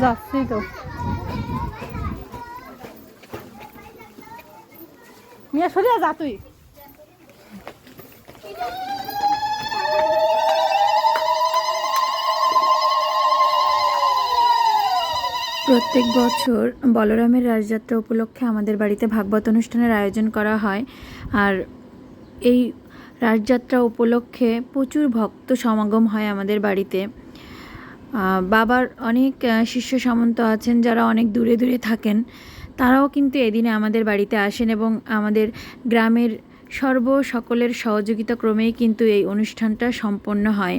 যাচ্ছি তো। মিয়া, সরিয়া যা তুই। প্রত্যেক বছর বলরামের রাজযাত্রা উপলক্ষে আমাদের বাড়িতে ভাগবত অনুষ্ঠানের আয়োজন করা হয়। আর এই রাজযাত্রা উপলক্ষে প্রচুর ভক্ত সমাগম হয় আমাদের বাড়িতে। বাবার অনেক শিষ্য সামন্ত আছেন যারা অনেক দূরে দূরে থাকেন। তারাও কিন্তু এদিনে আমাদের বাড়িতে আসেন এবং আমাদের গ্রামের সর্ব সকলের সহযোগিতা ক্রমেই কিন্তু এই অনুষ্ঠানটা সম্পন্ন হয়।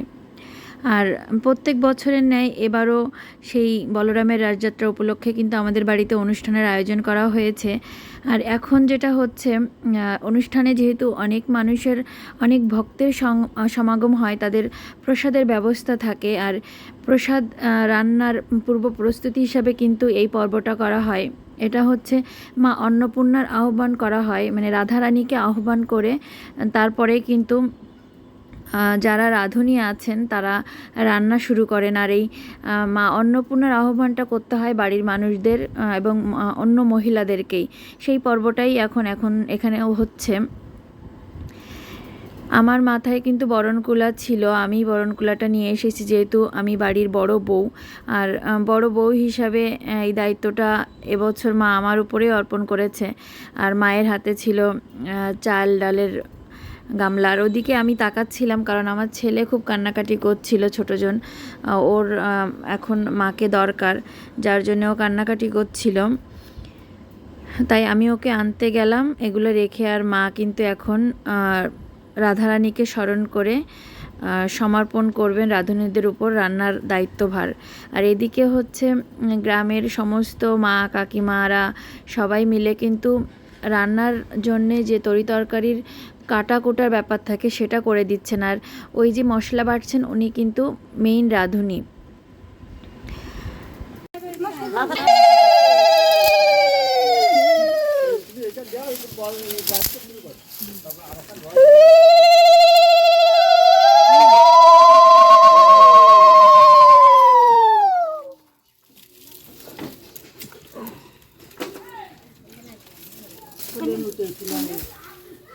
আর প্রত্যেক বছরের ন্যায় এবারও সেই বলরামের রাজযাত্রা উপলক্ষে কিন্তু আমাদের বাড়িতে অনুষ্ঠানের আয়োজন করা হয়েছে। আর এখন যেটা হচ্ছে অনুষ্ঠানে যেহেতু অনেক মানুষের, অনেক ভক্তের সমাগম হয়, তাদের প্রসাদের ব্যবস্থা থাকে। আর প্রসাদ রান্নার পূর্ব প্রস্তুতি হিসাবে কিন্তু এই পর্বটা করা হয়। এটা হচ্ছে মা অন্নপূর্ণার আহ্বান করা হয়। মানে রাধারানীকে আহ্বান করে, তারপরে কিন্তু যারা রাঁধুনি আছেন, তারা রান্না শুরু করেন। আর এই মা অন্নপূর্ণার আহ্বানটা করতে হয় বাড়ির মানুষদের এবং অন্য মহিলাদেরকেই। সেই পর্বটাই এখন এখন এখানেও হচ্ছে। আমার মাথায় কিন্তু বরণকুলা ছিল। আমি বরণকুলাটা নিয়ে এসেছি যেহেতু আমি বাড়ির বড় বউ। আর বড় বউ হিসাবে এই দায়িত্বটা এবছর মা আমার উপরেই অর্পণ করেছে। আর মায়ের হাতে ছিল চাল, ডালের গামলা আর ওদিকে আমি তাকাচ্ছিলাম কারণ আমার ছেলে খুব কান্নাকাটি করছিল ছোটোজন ওর এখন মাকে দরকার, যার জন্য ও কান্নাকাটি করছিল। তাই আমি ওকে আনতে গেলাম, এগুলো রেখে আর মা কিন্তু এখন রাধারানীকে স্মরণ করে সমর্পণ করবেন রাঁধুনিদের উপর রান্নার দায়িত্বভার। আর এদিকে হচ্ছে গ্রামের সমস্ত মা, কাকিমারা সবাই মিলে কিন্তু রান্নার জন্যে যে তরিতরকারির কাটা কোটার ব্যাপার থাকে, সেটা করে দিচ্ছেন। আর ওই যে মশলা বাটছেন উনি কিন্তু মেইন রাঁধুনি।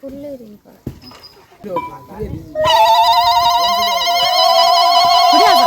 সরিয়া যা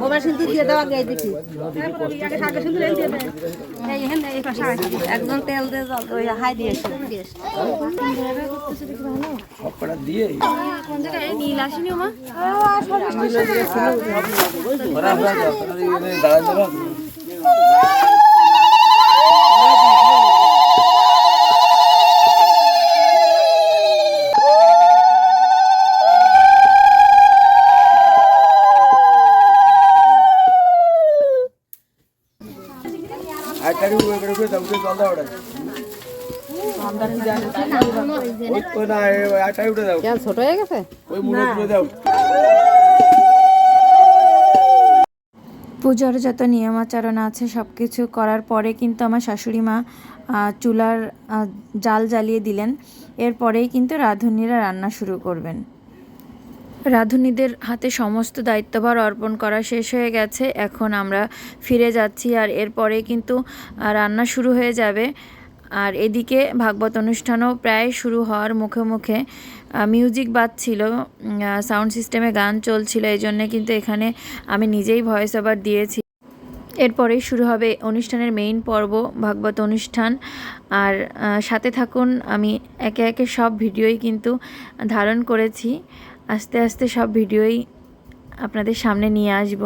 গোবর সিন্ধু দিয়ে দেওয়া গিয়ে দেখি। একজন তেল দিয়ে জল ওই হাই দিয়েছে দিয়ে নীল আসেনি মা। উঠে জল দাও ওটা ছোট হয়ে গেছে? ওই মুড়ো তুলে দাও। পুজোর যত নিয়মাচরণ আছে সব কিছু করার পরে কিন্তু আমার শাশুড়ি মা চুলার জাল জ্বালিয়ে দিলেন। এরপরেই কিন্তু রাঁধুনিরা রান্না শুরু করবেন। রাঁধুনিদের হাতে সমস্ত দায়িত্বভার অর্পণ করা শেষ হয়ে গেছে। এখন আমরা ফিরে যাচ্ছি আর এরপরে কিন্তু রান্না শুরু হয়ে যাবে। আর এদিকে ভাগবত অনুষ্ঠানও প্রায় শুরু হওয়ার মুখে মুখে মিউজিক বাজছিল সাউন্ড সিস্টেমে গান চলছিল, এই জন্যে কিন্তু এখানে আমি নিজেই ভয়েস ওভার দিয়েছি। এরপরেই শুরু হবে অনুষ্ঠানের মেইন পর্ব, ভাগবত অনুষ্ঠান। আর সাথে থাকুন, আমি একে একে সব ভিডিওই কিন্তু ধারণ করেছি। আস্তে আস্তে সব ভিডিওই আপনাদের সামনে নিয়ে আসব।